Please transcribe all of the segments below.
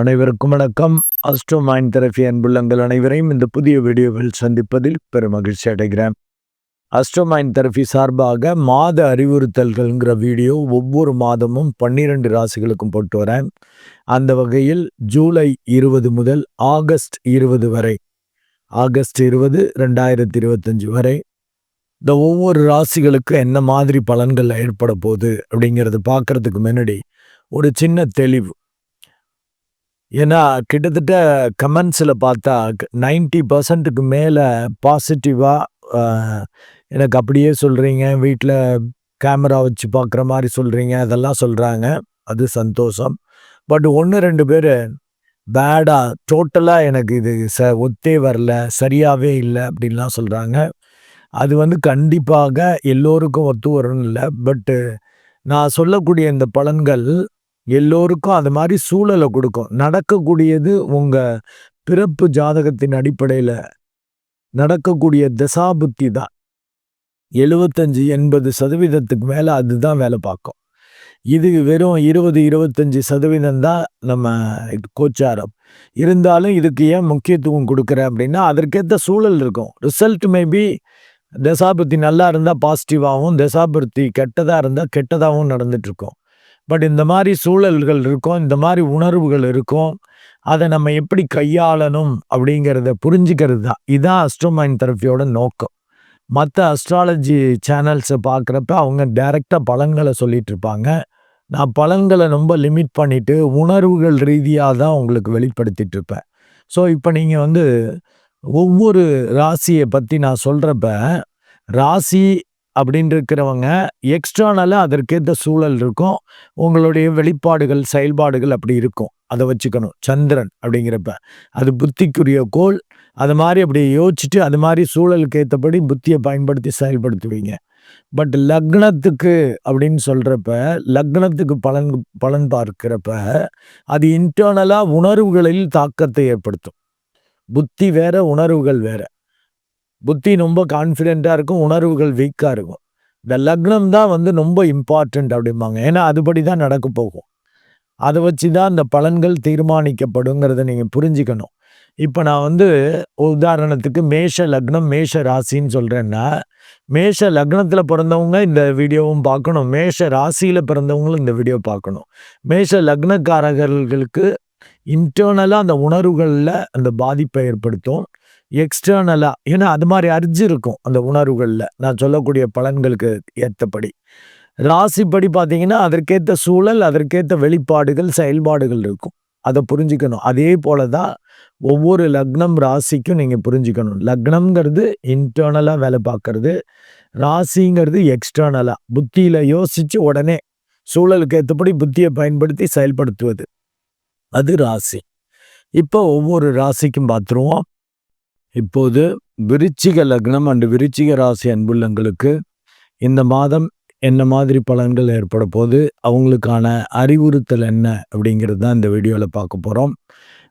அனைவருக்கும் வணக்கம். Astro mind therapy அன்புள்ளங்கள் அனைவரையும் இந்த புதிய வீடியோவில் சந்திப்பதில் பெரும் மகிழ்ச்சி அடைகிறேன். அஸ்ட்ரோ மைண்ட் தெரபி சார்பாக மாத அறிவுறுத்தல்கள்ங்கிற வீடியோ ஒவ்வொரு மாதமும் பன்னிரெண்டு ராசிகளுக்கும் போட்டு வரேன். அந்த வகையில் ஜூலை இருபது முதல் ஆகஸ்ட் இருபது வரை ஆகஸ்ட் இருபது ரெண்டாயிரத்தி இருபத்தஞ்சு வரை இந்த ஒவ்வொரு ராசிகளுக்கு என்ன மாதிரி பலன்கள் ஏற்பட போகுது அப்படிங்கிறத பார்க்கறதுக்கு முன்னாடி ஒரு சின்ன தெளிவு. ஏன்னா கிட்டத்தட்ட கமெண்ட்ஸில் பார்த்தா நைன்டி பர்சன்ட்டுக்கு மேலே பாசிட்டிவாக எனக்கு அப்படியே சொல்கிறீங்க வீட்டில் கேமரா வச்சு பார்க்குற மாதிரி சொல்கிறீங்க அதெல்லாம் சொல்கிறாங்க அது சந்தோஷம். பட் ஒன்று ரெண்டு பேர் பேடாக டோட்டலாக எனக்கு இது ச ஒத்தே வரல சரியாகவே இல்லை அப்படின்லாம் சொல்கிறாங்க அது வந்து கண்டிப்பாக எல்லோருக்கும் ஒத்து வரணும் இல்லை. பட்டு நான் சொல்லக்கூடிய இந்த பலன்கள் எல்லோருக்கும் அது மாதிரி சூழலை கொடுக்கும். நடக்கக்கூடியது உங்கள் பிறப்பு ஜாதகத்தின் அடிப்படையில் நடக்கக்கூடிய தசாபுத்தி தான். எழுபத்தஞ்சு எண்பது சதவீதத்துக்கு மேலே அதுதான் வேலை பார்க்கும். இது வெறும் இருபது இருபத்தஞ்சி சதவீதம் தான் நம்ம கோச்சாரம். இருந்தாலும் இதுக்கு ஏன் முக்கியத்துவம் கொடுக்குறேன் அப்படின்னா அதற்கேற்ற சூழல் இருக்கும். ரிசல்ட் மேபி தசாபுத்தி நல்லா இருந்தால் பாசிட்டிவாகவும் தசாபுத்தி கெட்டதாக இருந்தால் கெட்டதாகவும் நடந்துட்டுருக்கோம் பட் இந்த மாதிரி சூழல்கள் இருக்கும் இந்த மாதிரி உணர்வுகள் இருக்கும் அதை நம்ம எப்படி கையாளணும் அப்படிங்கிறத புரிஞ்சுக்கிறது தான். இதுதான் அஸ்ட்ரோமைன் தெரப்பியோட நோக்கம். மற்ற அஸ்ட்ராலஜி சேனல்ஸை பார்க்குறப்ப அவங்க டைரெக்டாக பலன்களை சொல்லிட்டு இருப்பாங்க. நான் பலன்களை ரொம்ப லிமிட் பண்ணிவிட்டு உணர்வுகள் ரீதியாக தான் உங்களுக்கு வெளிப்படுத்திட்டு இருப்பேன். ஸோ இப்போ நீங்கள் வந்து ஒவ்வொரு ராசியை பற்றி நான் சொல்கிறப்ப ராசி அப்படின்னு இருக்கிறவங்க எக்ஸ்ட்ரானலாக அதற்கேற்ற சூழல் இருக்கும். உங்களுடைய வெளிப்பாடுகள் செயல்பாடுகள் அப்படி இருக்கும். அதை வச்சுக்கணும். சந்திரன் அப்படிங்கிறப்ப. அது புத்திக்குரிய கோல் அது மாதிரி அப்படி யோசிச்சுட்டு அது மாதிரி சூழலுக்கு ஏற்றபடி புத்தியை பயன்படுத்தி செயல்படுத்துவீங்க. பட் லக்னத்துக்கு அப்படின்னு சொல்கிறப்ப லக்னத்துக்கு பலன் பலன் பார்க்கிறப்ப அது இன்டர்னலாக உணர்வுகளில் தாக்கத்தை ஏற்படுத்தும். புத்தி வேற உணர்வுகள் வேறு. புத்தி ரொம்ப கான்ஃபிடெண்ட்டாக இருக்கும் உணர்வுகள் வீக்காக இருக்கும். இந்த லக்னம் தான் வந்து ரொம்ப இம்பார்ட்டண்ட் அப்படிம்பாங்க. ஏன்னா அதுபடி தான் நடக்க போகும். அதை வச்சு தான் இந்த பலன்கள் தீர்மானிக்கப்படுங்கிறத நீங்கள் புரிஞ்சுக்கணும். இப்போ நான் வந்து உதாரணத்துக்கு மேஷ லக்னம் மேஷ ராசின்னு சொல்கிறேன்னா மேஷ லக்னத்தில் பிறந்தவங்க இந்த வீடியோவும் பார்க்கணும். மேஷ ராசியில் பிறந்தவங்களும் இந்த வீடியோ பார்க்கணும். மேஷ லக்னக்காரர்களுக்கு இன்டர்னலாக அந்த உணர்வுகளில் அந்த பாதிப்பை ஏற்படுத்தும். எக்ஸ்டர்னலாக ஏன்னா அது மாதிரி அரிஞ்சு இருக்கும் அந்த உணர்வுகளில். நான் சொல்லக்கூடிய பலன்களுக்கு ஏற்றபடி ராசிப்படி பார்த்தீங்கன்னா அதற்கேற்ற சூழல் அதற்கேற்ற வெளிப்பாடுகள் செயல்பாடுகள் இருக்கும். அதை புரிஞ்சுக்கணும். அதே போல தான் ஒவ்வொரு லக்னம் ராசிக்கும் நீங்கள் புரிஞ்சுக்கணும். லக்னம்ங்கிறது இன்டர்னலாக வேலை பார்க்கறது. ராசிங்கிறது எக்ஸ்டர்னலாக புத்தியில் யோசித்து உடனே சூழலுக்கு ஏற்றபடி புத்தியை பயன்படுத்தி செயல்படுத்துவது. அது ராசி. இப்போ ஒவ்வொரு ராசிக்கும் பார்த்துருவோம். இப்போது விருச்சிக லக்னம் அண்டு விருச்சிக ராசி அன்புள்ளங்களுக்கு இந்த மாதம் என்ன மாதிரி பலன்கள் ஏற்பட போது அவங்களுக்கான அறிவுறுத்தல் என்ன அப்படிங்கிறது தான் இந்த வீடியோவில் பார்க்க போகிறோம்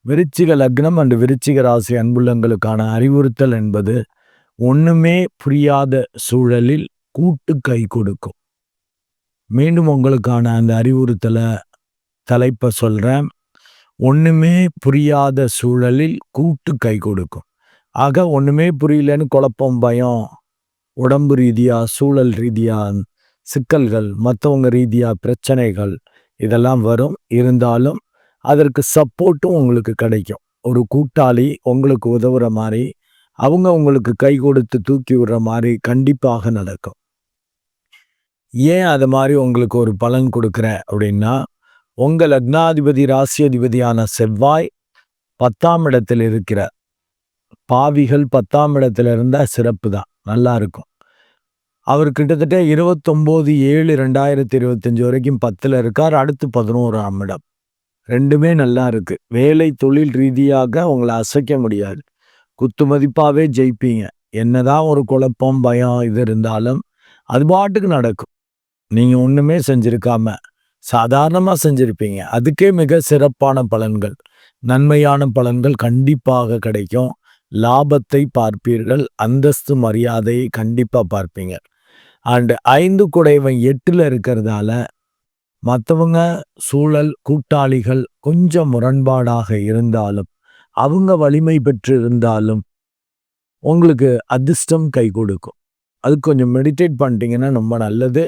விருச்சிக லக்னம் அண்டு விருச்சிக ராசி அன்புள்ளங்களுக்கான அறிவுறுத்தல் என்பது ஒன்றுமே புரியாத சூழலில் கூட்டு கை கொடுக்கும். மீண்டும் உங்களுக்கான அந்த அறிவுறுத்தலை தலைப்பை சொல்கிறேன் ஒன்றுமே புரியாத சூழலில் கூட்டு கை கொடுக்கும். ஆக ஒன்றுமே புரியலன்னு குழப்பம் பயம் உடம்பு ரீதியாக சூழல் ரீதியாக சிக்கல்கள் மற்றவங்க ரீதியாக பிரச்சனைகள் இதெல்லாம் வரும். இருந்தாலும் அதற்கு சப்போர்ட்டும் உங்களுக்கு கிடைக்கும். ஒரு கூட்டாளி உங்களுக்கு உதவுற மாதிரி அவங்க உங்களுக்கு கை கொடுத்து தூக்கி விடுற மாதிரி கண்டிப்பாக நடக்கும். ஏன் அது மாதிரி உங்களுக்கு ஒரு பலன் கொடுக்குறேன் அப்படின்னா உங்கள் லக்னாதிபதி ராசியதிபதியான செவ்வாய் பத்தாம் இடத்தில் இருக்கிற பாவிகள் பத்தாம் இடத்துல இருந்தால் சிறப்பு தான். நல்லா இருக்கும். அவர் கிட்டத்தட்ட இருபத்தொம்போது ஏழு ரெண்டாயிரத்தி இருபத்தஞ்சி வரைக்கும் பத்தில் இருக்கார். அடுத்து பதினோராம் இடம். ரெண்டுமே நல்லா இருக்குது வேலை தொழில் ரீதியாக உங்களை அசைக்க முடியாது. குத்து மதிப்பாகவே ஜெயிப்பீங்க. என்னதான் ஒரு குழப்பம் பயம் இது இருந்தாலும் அது பாட்டுக்கு நடக்கும். நீங்கள் ஒன்றுமே செஞ்சுருக்காம சாதாரணமாக செஞ்சுருப்பீங்க. அதுக்கே மிக சிறப்பான பலன்கள். நன்மையான பலன்கள் கண்டிப்பாக கிடைக்கும். லாபத்தை பார்ப்பீர்கள் அந்தஸ்து மரியாதையை கண்டிப்பாக பார்ப்பீங்க. அண்டு ஐந்து குடைவன் எட்டில் இருக்கிறதால மற்றவங்க சூழல் கூட்டாளிகள் கொஞ்சம் முரண்பாடாக இருந்தாலும் அவங்க வலிமை பெற்று இருந்தாலும் உங்களுக்கு அதிர்ஷ்டம் கை கொடுக்கும். அது கொஞ்சம் மெடிடேட் பண்ணிட்டீங்கன்னா ரொம்ப நல்லது.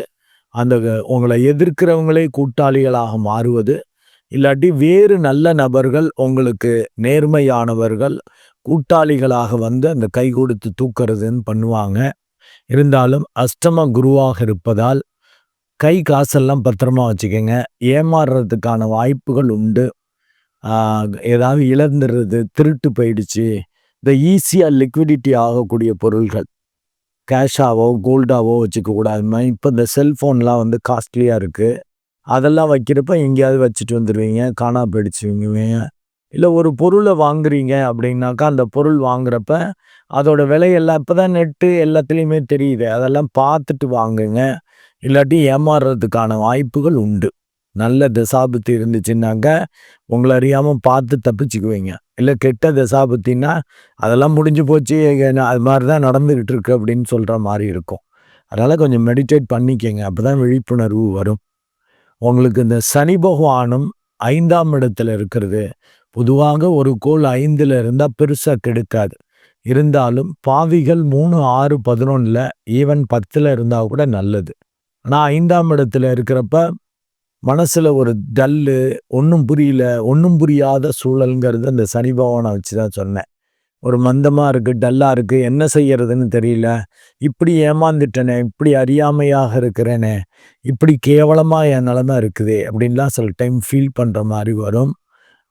அந்த உங்களை எதிர்க்கிறவங்களே கூட்டாளிகளாக மாறுவது இல்லாட்டி வேறு நல்ல நபர்கள் உங்களுக்கு நேர்மையானவர்கள் கூட்டாளிகளாக வந்து அந்த கை கொடுத்து தூக்கிறதுன்னு பண்ணுவாங்க. இருந்தாலும் அஷ்டம குருவாக இருப்பதால் கை காசெல்லாம் பத்திரமா வச்சுக்கோங்க. ஏமாறுறதுக்கான வாய்ப்புகள் உண்டு. ஏதாவது இழந்துடுறது திருட்டு போயிடுச்சு. இந்த ஈஸியாக லிக்விடிட்டி ஆகக்கூடிய பொருள்கள். கேஷாவோ கோல்டாவோ வச்சுக்கக்கூடாது இப்போ இந்த செல்ஃபோன்லாம் வந்து காஸ்ட்லியாக இருக்குது அதெல்லாம் வைக்கிறப்ப எங்கேயாவது வச்சுட்டு வந்துடுவீங்க காணா போயிடுச்சுவீங்க இல்லை ஒரு பொருளை வாங்குறீங்க அப்படின்னாக்கா அந்த பொருள் வாங்குறப்ப அதோட விலையெல்லாம் இப்போ தான் நெட்டு எல்லாத்துலேயுமே தெரியுது. அதெல்லாம் பார்த்துட்டு வாங்குங்க. இல்லாட்டி ஏமாறுறதுக்கான வாய்ப்புகள் உண்டு. நல்ல தசாபுத்தி இருந்துச்சுன்னாக்க உங்களை அறியாமல் பார்த்து தப்பிச்சுக்குவீங்க. இல்லை கெட்ட தசாபுத்தின்னா அதெல்லாம் முடிஞ்சு போச்சு அது மாதிரி தான் நடந்துக்கிட்டு இருக்கு அப்படின்னு சொல்கிற மாதிரி இருக்கும். அதனால் கொஞ்சம் மெடிடேட் பண்ணிக்கங்க. அப்போ தான் விழிப்புணர்வு வரும். உங்களுக்கு இந்த சனி பகவானும் ஐந்தாம் இடத்துல இருக்கிறது. பொதுவாக ஒரு கோல் ஐந்தில் இருந்தால் பெருசாக கெடுக்காது. இருந்தாலும் பாவிகள் மூணு ஆறு பதினொன்றில் ஈவன் பத்தில் இருந்தால் கூட நல்லது. ஆனால் ஐந்தாம் இடத்துல இருக்கிறப்ப மனசில் ஒரு டல்லு ஒன்றும் புரியல ஒன்றும் புரியாத சூழலுங்கிறது அந்த சனி பகவானை வச்சு தான் சொன்னேன். ஒரு மந்தமாக இருக்குது டல்லாக இருக்குது என்ன செய்யறதுன்னு தெரியல. இப்படி ஏமாந்துட்டேனே இப்படி அறியாமையாக இருக்கிறேனே இப்படி கேவலமாக என் நிலமை இருக்குது அப்படின்லாம் சில டைம் ஃபீல் பண்ணுற மாதிரி வரும்.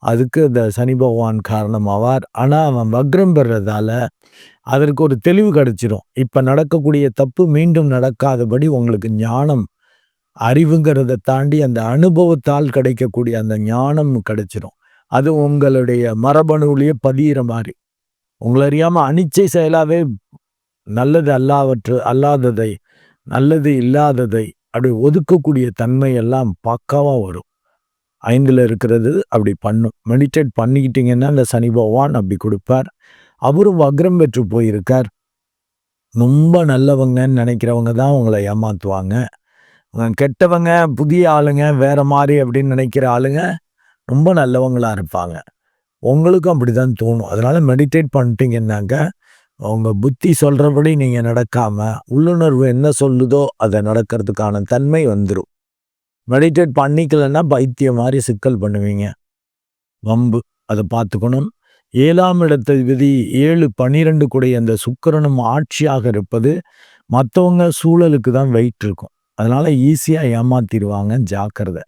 அதுக்கு இந்த சனி பகவான் காரணமாவார். ஆனால் அவன் வக்ரம் பெறதால அதற்கு ஒரு தெளிவு கிடச்சிரும். இப்போ நடக்கக்கூடிய தப்பு மீண்டும் நடக்காதபடி உங்களுக்கு ஞானம் அறிவுங்கிறத தாண்டி அந்த அனுபவத்தால் கிடைக்கக்கூடிய அந்த ஞானம் கிடைச்சிரும். அது உங்களுடைய மரபணுவிலேயே பதியிற மாதிரி. உங்களை அறியாமல் அனிச்சை செயலாகவே நல்லது அல்லாவற்று அல்லாததை நல்லது இல்லாததை அப்படி ஒதுக்கக்கூடிய தன்மை எல்லாம் பக்காவாக வரும். ஐந்தில் இருக்கிறது அப்படி பண்ணும். மெடிடேட் பண்ணிக்கிட்டீங்கன்னா அந்த சனி பகவான் அப்படி கொடுப்பார். அவரும் வக்ரம் பெற்று போயிருக்கார். ரொம்ப நல்லவங்கன்னு நினைக்கிறவங்க தான் உங்களை ஏமாற்றுவாங்க கெட்டவங்க புதிய ஆளுங்க வேறு மாதிரி அப்படின்னு நினைக்கிற ஆளுங்க ரொம்ப நல்லவங்களாக இருப்பாங்க. உங்களுக்கும் அப்படி தான் தோணும். அதனால் மெடிடேட் பண்ணிட்டீங்கன்னாக்க அவங்க புத்தி சொல்கிறபடி நீங்கள் நடக்காமல் உள்ளுணர்வு என்ன சொல்லுதோ அதை நடக்கிறதுக்கான தன்மை வந்துடும் மெடிடேட் பண்ணிக்கலன்னா பைத்தியம் மாதிரி சிக்கல் பண்ணுவீங்க. வம்பு அதை பார்த்துக்கணும். ஏழாம் இடத்தை விதி ஏழு பன்னிரெண்டு கூடிய அந்த சுக்கரனும் ஆட்சியாக இருப்பது மற்றவங்க சூழலுக்கு தான் வெயிட் இருக்கும். அதனால் ஈஸியாக ஏமாத்திடுவாங்க ஜாக்கிரதை.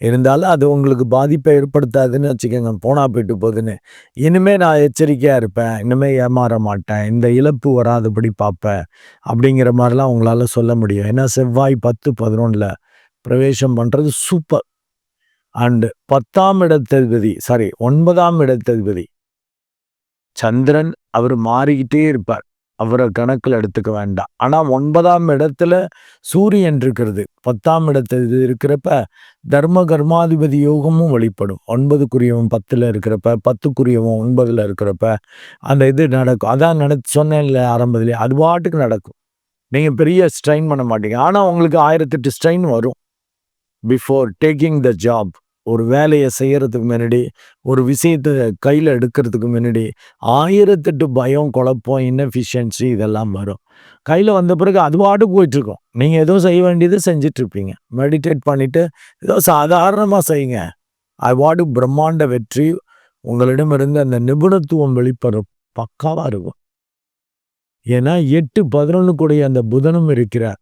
இருந்தாலும் அது உங்களுக்கு பாதிப்பை ஏற்படுத்தாதுன்னு வச்சுக்கோங்க போனால் போயிட்டு போகுதுன்னு. இனிமேல் நான் எச்சரிக்கையாக இருப்பேன் இனிமேல் ஏமாற மாட்டேன் இந்த இழப்பு வராதபடி பார்ப்பேன் அப்படிங்கிற மாதிரிலாம் உங்களால் சொல்ல முடியும். ஏன்னா செவ்வாய் பத்து பதினொன்றில் பிரவேசம் பண்ணுறது சூப்பர் அண்டு பத்தாம் இடத்ததிபதி சாரி ஒன்பதாம் இடத்ததிபதி சந்திரன் அவர் மாறிக்கிட்டே இருப்பார். அவரை கணக்கில் எடுத்துக்க வேண்டாம். ஆனால் ஒன்பதாம் இடத்துல சூரியன் இருக்கிறது. பத்தாம் இடத்துல இருக்கிறப்ப தர்ம கர்மாதிபதி யோகமும் வெளிப்படும் ஒன்பதுக்குரியவன் பத்தில் இருக்கிறப்ப பத்துக்குரியவன் ஒன்பதில் இருக்கிறப்ப அந்த இது நடக்கும். அதான் நட சொன்னேன் இல்லை ஆரம்பத்துலேயே அது பாட்டுக்கு நடக்கும். நீங்கள் பெரிய ஸ்ட்ரெயின் பண்ண மாட்டீங்க. ஆனால் உங்களுக்கு ஆயிரத்தெட்டு ஸ்ட்ரெயின் வரும். பிஃபோர் டேக்கிங் த ஜாப் ஒரு வேலையை செய்கிறதுக்கு முன்னாடி ஒரு விஷயத்தை கையில் எடுக்கிறதுக்கு முன்னாடி ஆயிரத்தெட்டு பயம் குழப்பம் இன்னஃபிஷியன்சி இதெல்லாம் வரும். கையில் வந்த பிறகு அது பாட்டு போயிட்டுருக்கோம். நீங்கள் எதுவும் செய்ய வேண்டியது செஞ்சிட்ருப்பீங்க மெடிடேட் பண்ணிவிட்டு ஏதோ சாதாரணமாக செய்யுங்க. ஐ வாடு பிரம்மாண்ட வெற்றி உங்களிடமிருந்து அந்த நிபுணத்துவம் வெளிப்படும். பக்காவாக இருக்கும். ஏன்னா எட்டு பதினொன்று கூடிய அந்த புதனும் இருக்கிறார்.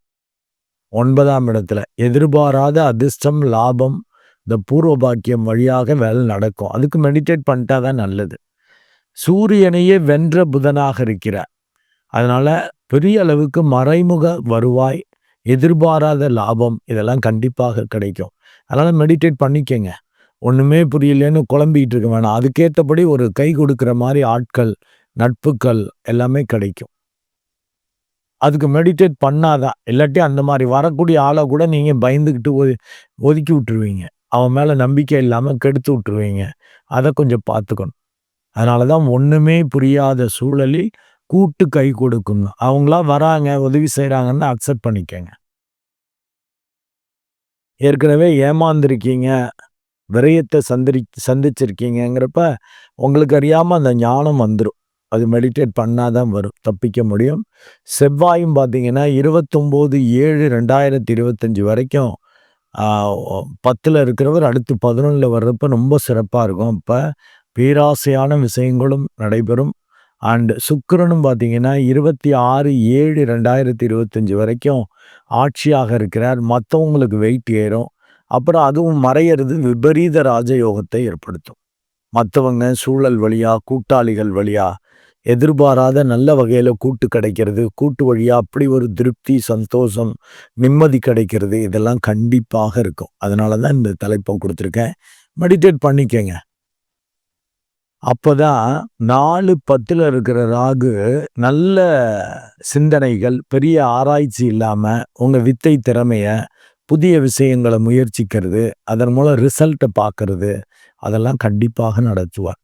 ஒன்பதாம் இடத்துல. எதிர்பாராத அதிர்ஷ்டம் லாபம் இந்த பூர்வ பாக்கியம் வழியாக வேலை நடக்கும். அதுக்கு மெடிடேட் பண்ணிட்டா தான் நல்லது. சூரியனையே வென்ற புதனாக இருக்கிறார். அதனால் பெரிய அளவுக்கு மறைமுக வருவாய் எதிர்பாராத லாபம் இதெல்லாம் கண்டிப்பாக கிடைக்கும். அதனால் மெடிடேட் பண்ணிக்கங்க. ஒன்றுமே புரியலன்னு குழம்பிக்கிட்டு இருக்க வேணாம். அதுக்கேற்றபடி ஒரு கை கொடுக்குற மாதிரி ஆட்கள் நட்புகள் எல்லாமே கிடைக்கும். அதுக்கு மெடிடேட் பண்ணாதான் இல்லாட்டி அந்த மாதிரி வரக்கூடிய ஆளை கூட நீங்கள் பயந்துக்கிட்டு ஒதுக்கி விட்டுருவீங்க. அவன் மேலே நம்பிக்கை இல்லாமல் கெடுத்து விட்டுருவீங்க. அதை கொஞ்சம் பார்த்துக்கணும். அதனால தான் ஒன்றுமே புரியாத சூழலில் கூட்டு கை கொடுக்கணும் அவங்களா வராங்க உதவி செய்கிறாங்கன்னு அக்செப்ட் பண்ணிக்கங்க. ஏற்கனவே ஏமாந்துருக்கீங்க. விரயத்தை சந்திரி சந்திச்சிருக்கீங்கிறப்ப உங்களுக்கு அறியாமல் அந்த ஞானம் வந்துடும் அது மெடிடேட் பண்ணால் தான் வரும் தப்பிக்க முடியும். செவ்வாயும் பார்த்தீங்கன்னா இருபத்தொம்போது ஏழு ரெண்டாயிரத்தி இருபத்தஞ்சி வரைக்கும் பத்தில் இருக்கிறவர் அடுத்து பதினொன்றில் வர்றப்ப ரொம்ப சிறப்பாக இருக்கும். அப்போ பேராசையான விஷயங்களும் நடைபெறும். அண்டு சுக்கரனும் பார்த்தீங்கன்னா இருபத்தி ஆறு ஏழு ரெண்டாயிரத்தி இருபத்தஞ்சி வரைக்கும் ஆட்சியாக இருக்கிறார். மற்றவங்களுக்கு வெயிட் ஏறும். அப்புறம் அதுவும் மறையிறது விபரீத ராஜயோகத்தை ஏற்படுத்தும். மற்றவங்க சூழல் வழியாக கூட்டாளிகள் வழியாக எதிர்பாராத நல்ல வகையில் கூட்டு கிடைக்கிறது. கூட்டு வழியாக அப்படி ஒரு திருப்தி சந்தோஷம் நிம்மதி கிடைக்கிறது. இதெல்லாம் கண்டிப்பாக இருக்கும். அதனால தான் இந்த தலைப்பை கொடுத்துருக்கேன். மெடிடேட் பண்ணிக்கங்க. அப்போதான் நாலு பத்தில் இருக்கிற ராகு நல்ல சிந்தனைகள் பெரிய ஆராய்ச்சி இல்லாமல் உங்கள் வித்தை திறமையை புதிய விஷயங்களை முயற்சிக்கிறது. அதன் மூலம் ரிசல்ட்டை பார்க்கறது. அதெல்லாம் கண்டிப்பாக நடத்துவார்.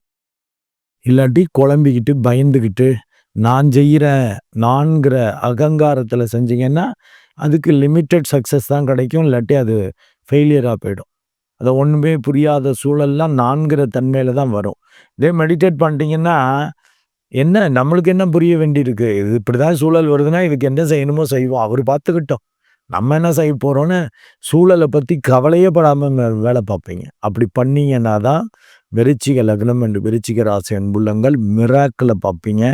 இல்லாட்டி குழம்பிக்கிட்டு பயந்துக்கிட்டு நான் செய்கிற நான்கிற அகங்காரத்தில் செஞ்சீங்கன்னா அதுக்கு லிமிட்டட் சக்ஸஸ் தான் கிடைக்கும். இல்லாட்டி அது ஃபெயிலியராக போயிடும். அதை ஒன்றுமே புரியாத சூழல்லாம் நான்கிற தன்மையில் தான் வரும். இதே மெடிடேட் பண்ணிட்டீங்கன்னா என்ன நம்மளுக்கு என்ன புரிய வேண்டியிருக்கு? இது இப்படி தான் சூழல் வருதுன்னா இதுக்கு என்ன செய்யணுமோ செய்வோம். அவர் பார்த்துக்கிட்டோம். நம்ம என்ன செய்ய போகிறோன்னு சூழலை பற்றி கவலையே படாமல் வேலை பார்ப்பீங்க. அப்படி பண்ணீங்கன்னா தான் விருச்சிக லக்னம் என்று விருச்சிக ராசி அன்புள்ளங்கள் மிராக்கில் பார்ப்பீங்க.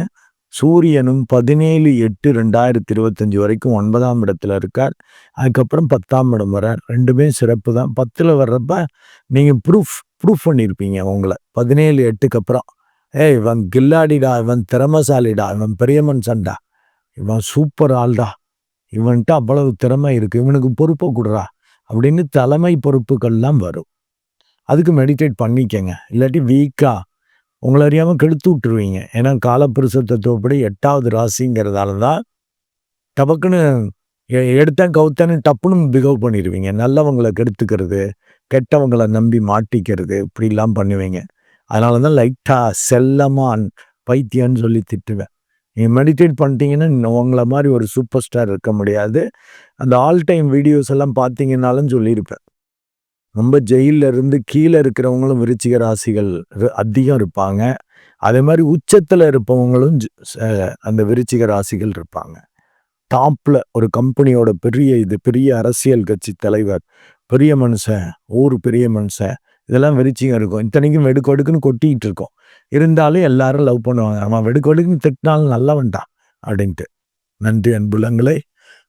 சூரியனும் பதினேழு எட்டு ரெண்டாயிரத்தி இருபத்தஞ்சி வரைக்கும் ஒன்பதாம் இடத்துல இருக்கார். அதுக்கப்புறம் பத்தாம் இடம் வர ரெண்டுமே சிறப்பு தான். பத்தில் வர்றப்ப நீங்கள் ப்ரூஃப் ப்ரூஃப் பண்ணியிருப்பீங்க உங்களை. பதினேழு எட்டுக்கு அப்புறம். ஏய் இவன் கில்லாடிடா இவன் திறமசாலிடா இவன் பெரியமன் சண்டா. இவன் சூப்பர் ஆள்டா. இவன்ட்டு அவ்வளவு திறமை இருக்குது இவனுக்கு பொறுப்பை கொடுறா. அப்படின்னு தலைமை பொறுப்புகள்லாம் வரும். அதுக்கு மெடிடேட் பண்ணிக்கங்க. இல்லாட்டி வீக்காக உங்களை அறியாமல் கெடுத்து விட்டுருவீங்க. ஏன்னா காலப்புருஷ தத்துவப்படி எட்டாவது ராசிங்கிறதால தான் டபக்குன்னு எடுத்தேன் கவுத்தேன்னு டப்புன்னு பிகவ் பண்ணிடுவீங்க நல்லவங்களை கெடுத்துக்கிறது கெட்டவங்களை நம்பி மாட்டிக்கிறது இப்படிலாம் பண்ணுவீங்க. அதனால தான் லைட்டாக செல்லமாக பைத்தியம்னு சொல்லி திட்டுவேன். நீங்கள் மெடிடேட் பண்ணிட்டீங்கன்னா உங்களை மாதிரி ஒரு சூப்பர் ஸ்டார் இருக்க முடியாது. அந்த ஆல் டைம் வீடியோஸ் எல்லாம் பார்த்தீங்கன்னாலும் சொல்லியிருப்பேன். ரொம்ப ஜெயிலில் இருந்து கீழே இருக்கிறவங்களும் விருச்சிக ராசிகள் அதிகம் இருப்பாங்க. அதே மாதிரி உச்சத்தில் இருப்பவங்களும் அந்த விருச்சிக ராசிகள் இருப்பாங்க. டாப்பில் ஒரு கம்பெனியோட பெரிய இது பெரிய அரசியல் கட்சி தலைவர் பெரிய மனுஷன் ஊர் பெரிய மனுஷன் இதெல்லாம் விருச்சிகம் இருக்கும். இத்தனைக்கும் வெடுக்கொடுக்குன்னு கொட்டிக்கிட்டு இருக்கோம். இருந்தாலும் எல்லாரும் லவ் பண்ணுவாங்க. அவன் வெடுக்கொடுக்குன்னு திட்டினாலும் நல்லவன்டான் அப்படின்ட்டு. நன்றி அன்புலங்களை.